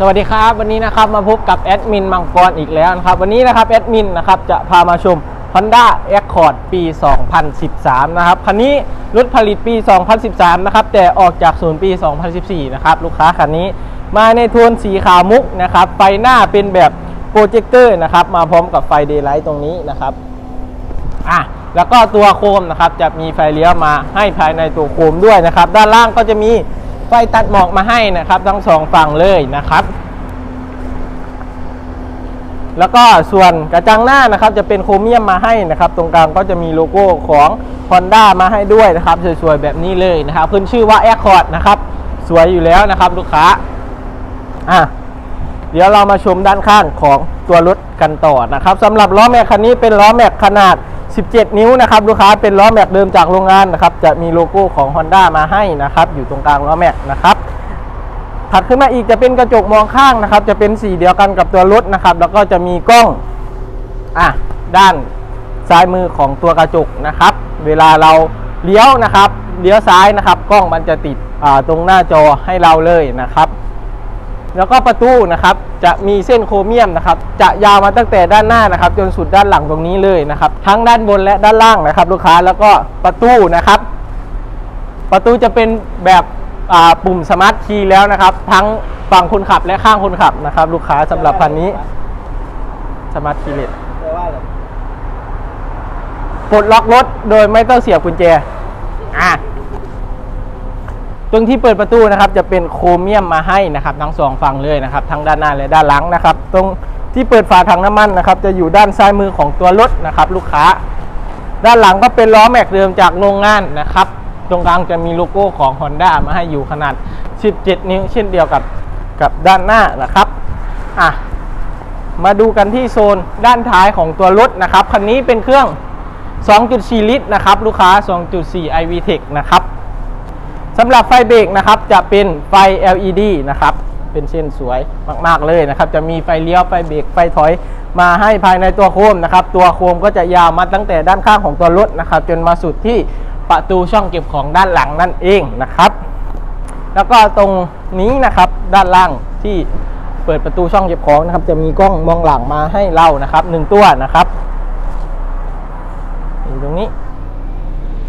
สวัสดีครับวันนี้นะครับมาพบกับแอดมินมังกรอีกแล้วนะครับวันนี้นะครับแอดมินนะครับจะพามาชม Honda Accord ปี 2013 นะครับคันนี้รถผลิตปี 2013 นะครับแต่ออกจากศูนย์ปี 2014 นะครับลูกค้าคันนี้มาในโทนสีขาวมุกนะครับไฟหน้าเป็นแบบโปรเจคเตอร์นะครับมาพร้อมกับไฟเดย์ไลท์ตรงนี้นะครับอะแล้วก็ตัวโคมนะครับจะมีไฟเลี้ยวมาให้ภายในตัวโคมด้วยนะครับด้านล่างก็จะมี ไฟตัดหมอกมาให้นะครับทั้งสองฝั่งเลยนะครับ แล้วก็ส่วนกระจังหน้านะครับ จะเป็นโครเมียมมาให้นะครับ ตรงกลางก็จะมีโลโก้ของ Honda มาให้ด้วยนะครับสวยๆแบบนี้เลยนะครับขึ้นชื่อว่า Accord นะครับสวยอยู่แล้วนะครับลูกค้าอะเดี๋ยวเรามาชมด้านข้างของตัวรถกันต่อนะครับสำหรับล้อแม็กคันนี้เป็นล้อแม็กขนาด 17 นิ้วนะครับลูกค้าเป็นล้อแม็กเดิมจากโรงงานนะครับจะมีโลโก้ของ Honda มาให้นะครับอยู่ตรงกลางล้อแม็กนะครับถัดขึ้นมาอีกจะเป็นกระจกมองข้างนะครับ จะเป็นสีเดียวกันกับตัวรถนะครับ แล้วก็จะมีกล้องอะด้านซ้ายมือของตัวกระจกนะครับ เวลาเราเลี้ยวนะครับเลี้ยวซ้ายนะครับ กล้องมันจะติดตรงหน้าจอให้เราเลยนะครับ แล้วก็ประตูนะครับจะมีเส้นโครเมียมนะครับจะยาวมาตั้งแต่ด้านหน้านะครับ จนสุดด้านหลังตรงนี้เลยนะครับ ทั้งด้านบนและด้านล่างนะครับ ลูกค้าแล้วก็ประตูนะครับ ประตูจะเป็นแบบปุ่มสมาร์ทคีย์แล้วนะครับ ทั้งฝั่งคนขับและข้างคนขับนะครับ ลูกค้าสำหรับพันนี้สมาร์ทคีย์เลสแปลว่าอะไรปลดล็อกรถโดยไม่ต้องเสียบกุญแจอะ ตรงที่เปิดประตูนะครับจะเป็นโครเมียมมาให้นะครับ ทั้งสองฝั่งเลยนะครับ ทั้งด้านหน้าและด้านหลังนะครับ ตรงที่เปิดฝาถังน้ำมันนะครับ จะอยู่ด้านซ้ายมือของตัวรถนะครับ ลูกค้า ด้านหลังก็เป็นล้อแม็กเดิมจากโรงงานนะครับ ตรงกลางจะมีโลโก้ของ Honda มาให้อยู่ขนาด 17 นิ้ว เช่นเดียวกับกับด้านหน้านะครับอะมาดูกันที่โซนด้านท้ายของตัวรถนะครับคันนี้เป็นเครื่อง 2.4 ลิตรนะครับ ลูกค้า 2.4 iV Tech นะครับ สำหรับไฟเบรกนะครับจะเป็นไฟ LED นะครับเป็นเส้นสวยมากๆเลยนะครับ จะมีไฟเลี้ยวไฟเบรกไฟถอยมาให้ภายในตัวโคมนะครับ ตัวโคมก็จะยาวมาตั้งแต่ด้านข้างของตัวรถนะครับ จนมาสุดที่ประตูช่องเก็บของด้านหลังนั่นเองนะครับ แล้วก็ตรงนี้นะครับด้านล่างที่เปิดประตูช่องเก็บของนะครับ จะมีกล้องมองหลังมาให้เรานะครับหนึ่งตัวนะครับตรงนี้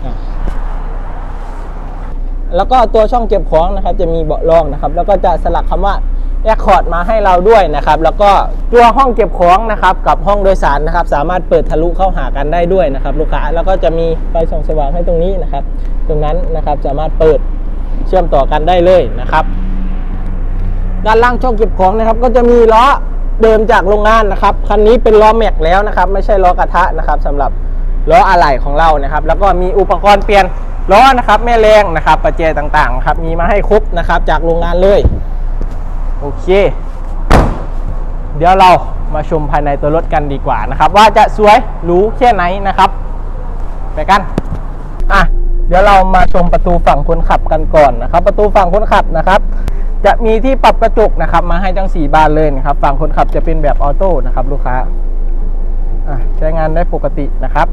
อะ แล้วก็ตัวช่องเก็บของนะครับจะมีเบาะรองนะครับ แล้วก็จะสลักคำว่า Accord มาให้เราด้วยนะครับ แล้วก็ตัวห้องเก็บของนะครับ กับห้องโดยสารนะครับ สามารถเปิดทะลุเข้าหากันได้ด้วยนะครับ ลูกค้าแล้วก็จะมีไฟส่องสว่างให้ตรงนี้นะครับ ตรงนั้นนะครับสามารถเปิดเชื่อมต่อกันได้เลยนะครับ ด้านล่างช่องเก็บของนะครับ ก็จะมีล้อเดิมจากโรงงานนะครับคันนี้เป็นล้อแม็กแล้วนะครับ ไม่ใช่ล้อกระทะนะครับสำหรับล้ออะไหล่ของเรานะครับ แล้วก็มีอุปกรณ์เปลี่ยน ล้อนะครับแม่แรงนะครับประแจต่างๆครับมีมาให้ครบนะครับจากโรงงานเลยโอเค เดี๋ยวเรามาชมภายในตัวรถกันดีกว่านะครับ ว่าจะสวยหรูแค่ไหนนะครับไปกันอะเดี๋ยวเรามาชมประตูฝั่งคนขับกันก่อนนะครับ ประตูฝั่งคนขับนะครับ จะมีที่ปรับกระจกนะครับ มาให้ทั้ง 4 บานเลยนะครับ ฝั่งคนขับจะเป็นแบบออโต้นะครับ ลูกค้าอะใช้งานได้ปกตินะครับ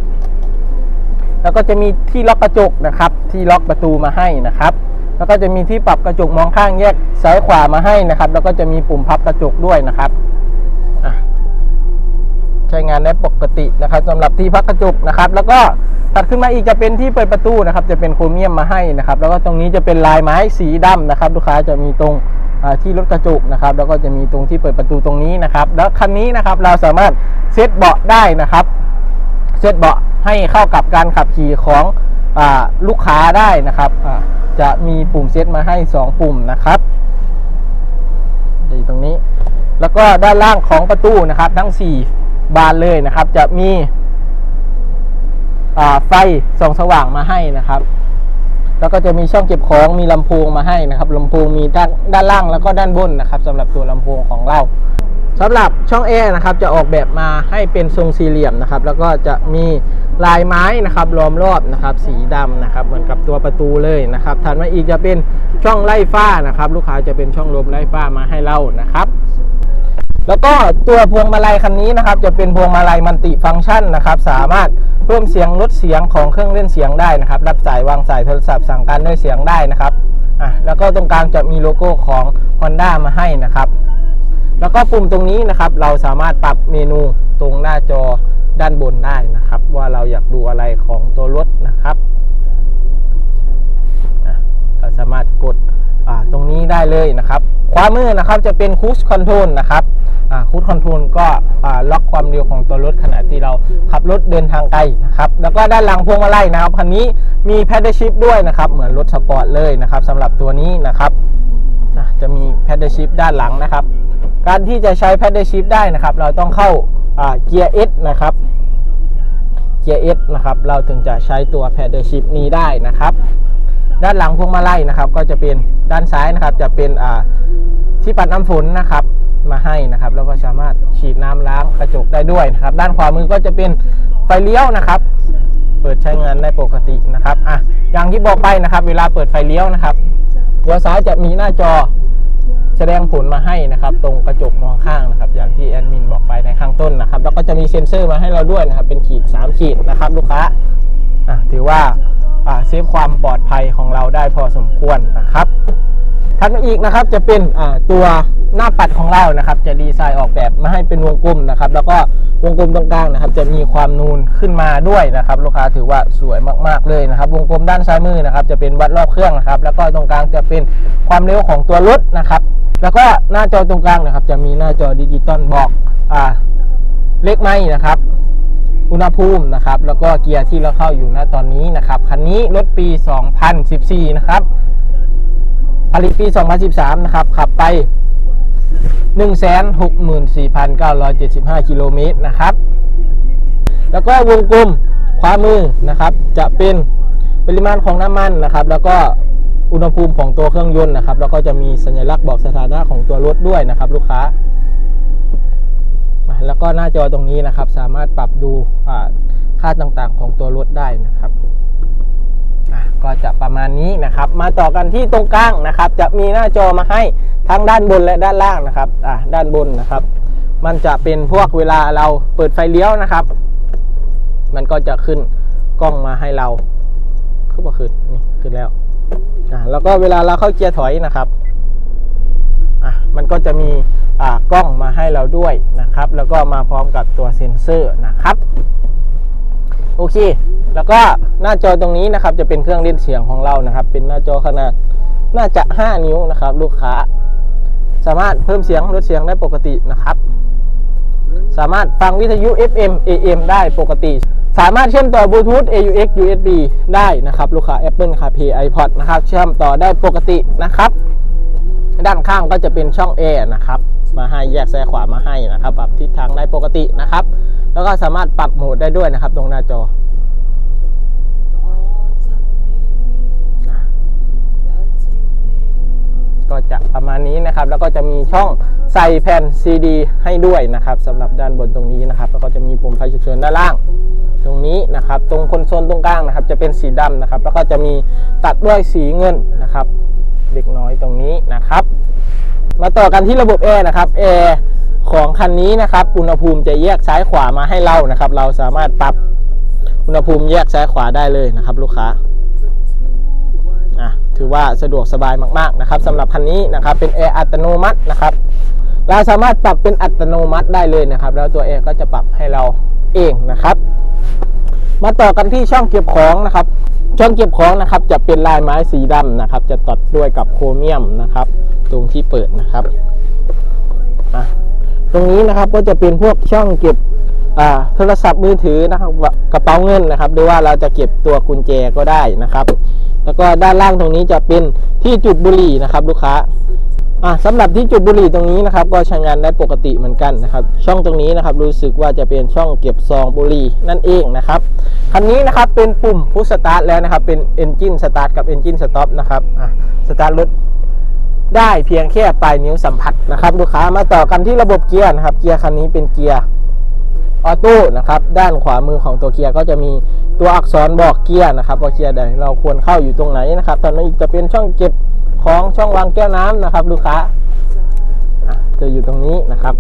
แล้วก็จะมีที่ล็อกกระจกนะครับ ที่ล็อกประตูมาให้นะครับ แล้วก็จะมีที่ปรับกระจกมองข้างแยกซ้ายขวามาให้นะครับ แล้วก็จะมีปุ่มพับกระจกด้วยนะครับใช้งานได้ปกตินะครับสำหรับที่พักกระจกนะครับ แล้วก็ถัดขึ้นมาอีกจะเป็นที่เปิดประตูนะครับ จะเป็นโครเมียมมาให้นะครับ แล้วก็ตรงนี้จะเป็นลายไม้สีดำนะครับ ลูกค้าจะมีตรงที่รถกระจกนะครับ แล้วก็จะมีตรงที่เปิดประตูตรงนี้นะครับ แล้วคันนี้นะครับเราสามารถเซตเบาะได้นะครับ เซตเบาะให้เข้ากับการขับขี่ของอลูกค้าได้นะครับจะมีปุ่มเซตมาให้ 2 ปุ่มนะครับอยู่ตรงนี้ แล้วก็ด้านล่างของประตูนะครับ ทั้ง 4 บานเลยนะครับ จะมีไฟส่องสว่างมาให้นะครับ แล้วก็จะมีช่องเก็บของมีลำโพงมาให้นะครับลำโพงมีด้านด้านล่างแล้วก็ด้านบนนะครับสำหรับตัวลำโพงของเรา สำหรับช่องแอร์นะครับจะออกแบบมาให้เป็นทรงสี่เหลี่ยมนะครับ แล้วก็จะมีลายไม้นะครับล้อมรอบนะครับ สีดำนะครับ เหมือนกับตัวประตูเลยนะครับถัดมาอีกจะเป็นช่องไล่ฟ้านะครับ ลูกค้าจะเป็นช่องลมไล่ฟ้ามาให้เรานะครับแล้วก็ตัวพวงมาลัยคันนี้นะครับ จะเป็นพวงมาลัยมัลติฟังก์ชันนะครับ สามารถเพิ่มเสียงลดเสียงของเครื่องเล่นเสียงได้นะครับ รับสายวางสายโทรศัพท์สั่งการด้วยเสียงได้นะครับอะแล้วก็ตรงกลางจะมีโลโก้ของ Honda มาให้นะครับ แล้วก็ปุ่มตรงนี้นะครับ เราสามารถปรับเมนูตรงหน้าจอด้านบนได้นะครับ ว่าเราอยากดูอะไรของตัวรถนะครับเราสามารถกดตรงนี้ได้เลยนะครับขวามือนะครับจะเป็นคูสคอนโทรลนะครับคูสคอนโทรลก็ล็อกความเร็วของตัวรถขณะที่เราขับรถเดินทางไกลนะครับ แล้วก็ด้านหลังพวงมาลัยนะครับคันนี้มีแพดเดิลชิพด้วยนะครับ เหมือนรถสปอร์ตเลยนะครับสำหรับตัวนี้นะครับจะมีแพดเดิลชิพด้านหลังนะครับ การที่จะใช้แพดเดิลชิพได้นะครับ เราต้องเข้าเกียร์ S นะครับ เกียร์ S นะครับ เราถึงจะใช้ตัวแพดเดิลชิพนี้ได้นะครับ ด้านหลังพวงมาลัยนะครับ ก็จะเป็นด้านซ้ายนะครับ จะเป็นที่ปัดน้ำฝนนะครับ มาให้นะครับ แล้วก็สามารถฉีดน้ำล้างกระจกได้ด้วยนะครับ ด้านขวามือก็จะเป็นไฟเลี้ยวนะครับ เปิดใช้งานได้ปกตินะครับ อะ อย่างที่บอกไปนะครับ เวลาเปิดไฟเลี้ยวนะครับหัวซ้ายจะมีหน้าจอ แสดงผลมาให้นะครับ ตรงกระจกมองข้างนะครับ อย่างที่แอดมินบอกไปในข้างต้นนะครับ แล้วก็จะมีเซ็นเซอร์มาให้เราด้วยนะครับ เป็นขีด 3 ขีดนะครับ ลูกค้าอะถือว่าอ่าเซฟความปลอดภัยของเราได้พอสมควรนะครับ ถัดมาอีกนะครับจะเป็นตัวหน้าปัดของเรานะครับ จะดีไซน์ออกแบบมาให้เป็นวงกลมนะครับ แล้วก็วงกลมตรงกลางนะครับ จะมีความนูนขึ้นมาด้วยนะครับ ลูกค้าถือว่าสวยมากๆเลยนะครับ วงกลมด้านซ้ายมือนะครับ จะเป็นวัดรอบเครื่องนะครับ แล้วก็ตรงกลางจะเป็นความเร็วของตัวรถนะครับ แล้วก็หน้าจอตรงกลางนะครับ จะมีหน้าจอดิจิตอลบอกอ่าเลขไม้นะครับอุณหภูมินะครับ แล้วก็เกียร์ที่เราเข้าอยู่ณตอนนี้นะครับ คันนี้รถปี 2014 นะครับ ผลิตปี 2013 นะครับ ขับไป 164,975 กิโลเมตรนะครับ แล้วก็วงกลมขวามือนะครับ จะเป็นปริมาณของน้ำมันนะครับ แล้วก็อุณหภูมิของตัวเครื่องยนต์นะครับ แล้วก็จะมีสัญลักษณ์บอกสถานะของตัวรถด้วยนะครับ ลูกค้า แล้วก็หน้าจอตรงนี้นะครับ สามารถปรับดูค่าต่างๆของตัวรถได้นะครับ ก็จะประมาณนี้นะครับ มาต่อกันที่ตรงกลางนะครับ จะมีหน้าจอมาให้ทั้งด้านบนและด้านล่างนะครับอะด้านบนนะครับ มันจะเป็นพวกเวลาเราเปิดไฟเลี้ยวนะครับ มันก็จะขึ้นกล้องมาให้เราขึ้นมาขึ้นนี่ขึ้นแล้วอะแล้วก็เวลาเราเข้าเกียร์ถอยนะครับอะมันก็จะมีอ่ากล้องมาให้เราด้วยนะครับ แล้วก็มาพร้อมกับตัวเซ็นเซอร์นะครับ โอเค แล้วก็หน้าจอตรงนี้นะครับ จะเป็นเครื่องเล่นเสียงของเรานะครับ เป็นหน้าจอขนาดน่าจะ 5 นิ้วนะครับ ลูกค้า สามารถเพิ่มเสียงลดเสียงได้ปกตินะครับ สามารถฟังวิทยุ FM AM ได้ปกติ สามารถเชื่อมต่อบลูทูธ AUX USB ได้นะครับลูกค้า Apple CarPlay iPod นะครับ เชื่อมต่อได้ปกตินะครับ ด้านข้างก็จะเป็นช่องแอร์นะครับ มาให้แยกซ้ายขวามาให้นะครับปรับทิศทางได้ปกตินะครับ แล้วก็สามารถปรับโหมดได้ด้วยนะครับ ตรงหน้าจอ ก็จะประมาณนี้นะครับ แล้วก็จะมีช่องใส่แผ่นซีดีให้ด้วยนะครับสำหรับด้านบนตรงนี้นะครับ แล้วก็จะมีปุ่มไฟฉุกเฉินด้านล่างตรงนี้นะครับ ตรงคอนโซลตรงกลางนะครับ จะเป็นสีดำนะครับ แล้วก็จะมีตัดด้วยสีเงินนะครับ เด็กน้อยตรงนี้นะครับ มาต่อกันที่ระบบแอร์นะครับแอร์ ของคันนี้นะครับ อุณหภูมิจะแยกซ้ายขวามาให้เรานะครับ เราสามารถปรับอุณหภูมิแยกซ้ายขวาได้เลยนะครับ ลูกค้าถือว่าสะดวกสบายมาก ๆ นะครับสำหรับคันนี้นะครับเป็นแอร์อัตโนมัตินะครับเราสามารถปรับเป็นอัตโนมัติได้เลยนะครับ แล้วตัวแอร์ก็จะปรับให้เราเองนะครับ มาต่อกันที่ช่องเก็บของนะครับ ช่องเก็บของนะครับ จะเป็นลายไม้สีดำนะครับ จะตัดด้วยกับโครเมียมนะครับ ตรงที่เปิดนะครับอะ ตรงนี้นะครับก็จะเป็นพวกช่องเก็บโทรศัพท์มือถือนะครับกระเป๋าเงินนะครับ หรือว่าเราจะเก็บตัวกุญแจก็ได้นะครับ แล้วก็ด้านล่างตรงนี้จะเป็นที่จุดบุหรี่นะครับ ลูกค้าสำหรับที่จุดบุหรี่ตรงนี้นะครับ ก็ใช้งานได้ปกติเหมือนกันนะครับ ช่องตรงนี้นะครับ รู้สึกว่าจะเป็นช่องเก็บซองบุหรี่นั่นเองนะครับคันนี้นะครับเป็นปุ่มพุชสตาร์ทแล้วนะครับ เป็น Engine Start กับ Engine Stop นะครับสตาร์ทรถ ได้เพียงแค่ปลายนิ้วสัมผัสนะครับ ลูกค้ามาต่อกันที่ระบบเกียร์นะครับ เกียร์คันนี้เป็นเกียร์ออโต้นะครับ ด้านขวามือของตัวเกียร์ก็จะมีตัวอักษรบอกเกียร์นะครับว่าเกียร์ใดเราควรเข้าอยู่ตรงไหนนะครับตอนนี้จะเป็นช่องเก็บของช่องวางแก้วน้ำนะครับ ลูกค้าจะอยู่ตรงนี้นะครับ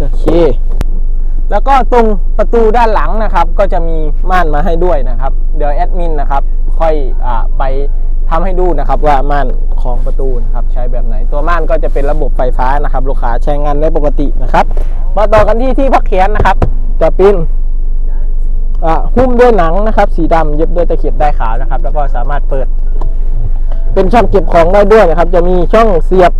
โอเค แล้วก็ตรงประตูด้านหลังนะครับ ก็จะมีม่านมาให้ด้วยนะครับ เดี๋ยวแอดมินนะครับ ค่อยอไปทำให้ดูนะครับว่าม่านของประตูนะครับใช้แบบไหน ตัวม่านก็จะเป็นระบบไฟฟ้านะครับ ลูกค้าใช้งานได้ปกตินะครับมาต่อกันที่ที่พักเขียนนะครับ จะเป็นอ่าหุ้มด้วยหนังนะครับ สีดำเย็บด้วยตะเข็บได้ขาวนะครับ แล้วก็สามารถเปิด เป็นช่องเก็บของได้ด้วยนะครับ จะมีช่องเสียบ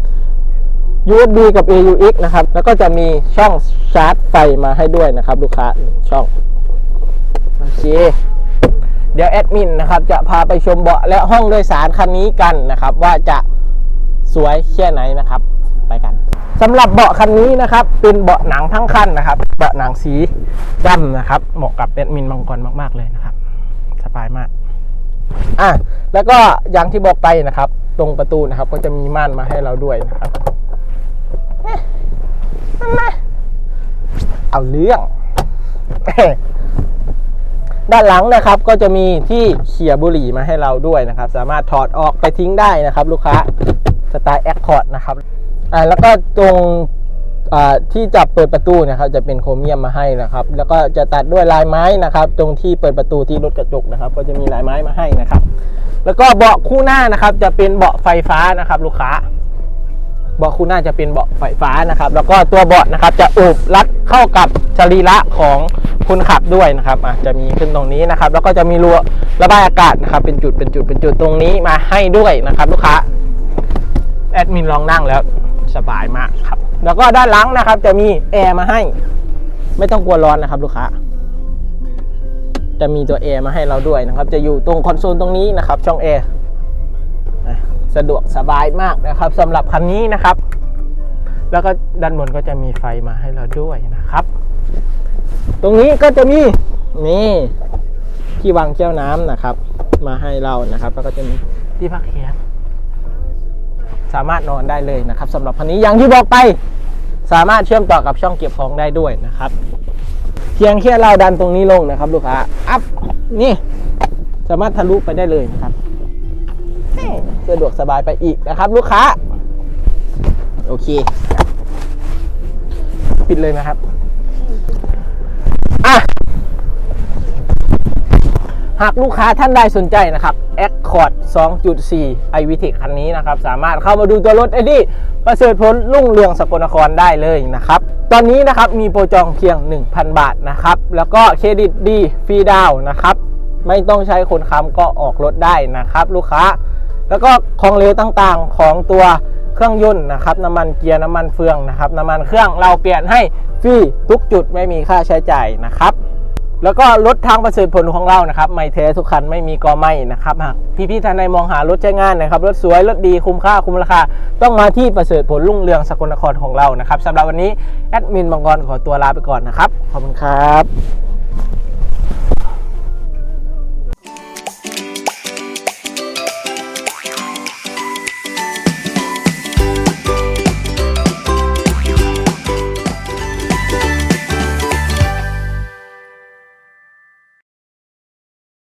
USB กับ AUX นะครับ แล้วก็จะมีช่องชาร์จไฟมาให้ด้วยนะครับ ลูกค้าช่องโอเคเดี๋ยวแอดมินนะครับจะพาไปชมเบาะและห้องโดยสารคันนี้กันนะครับ ว่าจะสวยแค่ไหนนะครับ ไปกันสำหรับเบาะคันนี้นะครับ เป็นเบาะหนังทั้งคันนะครับ เบาะหนังสีดำนะครับเหมาะกับแอดมินมังกรมาก ๆเลยนะครับ สบายมากอะแล้วก็อย่างที่บอกไปนะครับ ตรงประตูนะครับ ก็จะมีม่านมาให้เราด้วยนะครับ เอ๊ะนั่นนะเอาเรื่อง ด้านหลังนะครับก็จะมีที่เขี่ยบุหรี่มาให้เราด้วยนะครับ สามารถถอดออกไปทิ้งได้นะครับ ลูกค้าสไตล์แอคคอร์ดนะครับอ่าแล้วก็ตรงที่จับเปิดประตูนะครับจะเป็นโครเมียมมาให้นะครับ แล้วก็จะตัดด้วยลายไม้นะครับ ตรงที่เปิดประตูที่รถกระจกนะครับ ก็จะมีลายไม้มาให้นะครับ แล้วก็เบาะคู่หน้านะครับ จะเป็นเบาะไฟฟ้านะครับ ลูกค้า เบาะคู่หน้าจะเป็นเบาะไฟฟ้านะครับ แล้วก็ตัวเบาะนะครับจะอุบรัดเข้ากับสรีระของคนขับด้วยนะครับอะจะมีขึ้นตรงนี้นะครับ แล้วก็จะมีรั้วระบายอากาศนะครับ เป็นจุดเป็นจุดเป็นจุดตรงนี้มาให้ด้วยนะครับ ลูกค้าแอดมินลองนั่งแล้วสบายมากครับ แล้วก็ด้านหลังนะครับ จะมีแอร์มาให้ ไม่ต้องกลัวร้อนนะครับ ลูกค้าจะมีตัวแอร์มาให้เราด้วยนะครับ จะอยู่ตรงคอนโซลตรงนี้นะครับ ช่องแอร์ สะดวกสบายมากนะครับสำหรับคันนี้นะครับ แล้วก็ด้านบนก็จะมีไฟมาให้เราด้วยนะครับ ตรงนี้ก็จะมีนี่ที่วางแก้วน้ำนะครับ มาให้เรานะครับ แล้วก็จะมีที่พักแขนสามารถนอนได้เลยนะครับสำหรับคันนี้อย่างที่บอกไป สามารถเชื่อมต่อกับช่องเก็บของได้ด้วยนะครับ เพียงแค่เราดันตรงนี้ลงนะครับ ลูกค้าอัพนี่สามารถทะลุไปได้เลยนะครับ สะดวกสบายไปอีกนะครับ ลูกค้า โอเค ปิดเลยนะครับอะหากลูกค้าท่านใดสนใจนะครับ Accord 2.4 i v t e c คันนี้นะครับ สามารถเข้ามาดูตัวรถไอ้ที่ประเสริฐผลรุ่งเรืองสกลนครได้เลยนะครับ ตอนนี้นะครับมีโปรจองเพียง 1,000 บาทนะครับ แล้วก็เครดิตดีฟรีดาวน์นะครับ ไม่ต้องใช้คนค้ำก็ออกรถได้นะครับ ลูกค้า แล้วก็ของเหลวต่างๆของตัวเครื่องยนต์นะครับน้ำมันเกียร์น้ำมันเฟืองนะครับน้ำมันเครื่องเราเปลี่ยนให้ฟรีทุกจุดไม่มีค่าใช้จ่ายนะครับ แล้วก็รถทางประเสริผลของเรานะครับไม่แท้ทุกคันไม่มีกอไม่นะครับหากพี่ๆท่านใดมองหารถใช้งานนะครับรถสวยรถดีคุ้มค่าคุ้มราคา ต้องมาที่ประเสริฐผลรุ่งเรืองสกลนครของเรานะครับสำหรับวันนี้แอดมินบางกรขอตัวลาไปก่อนนะครับขอบคุณครับ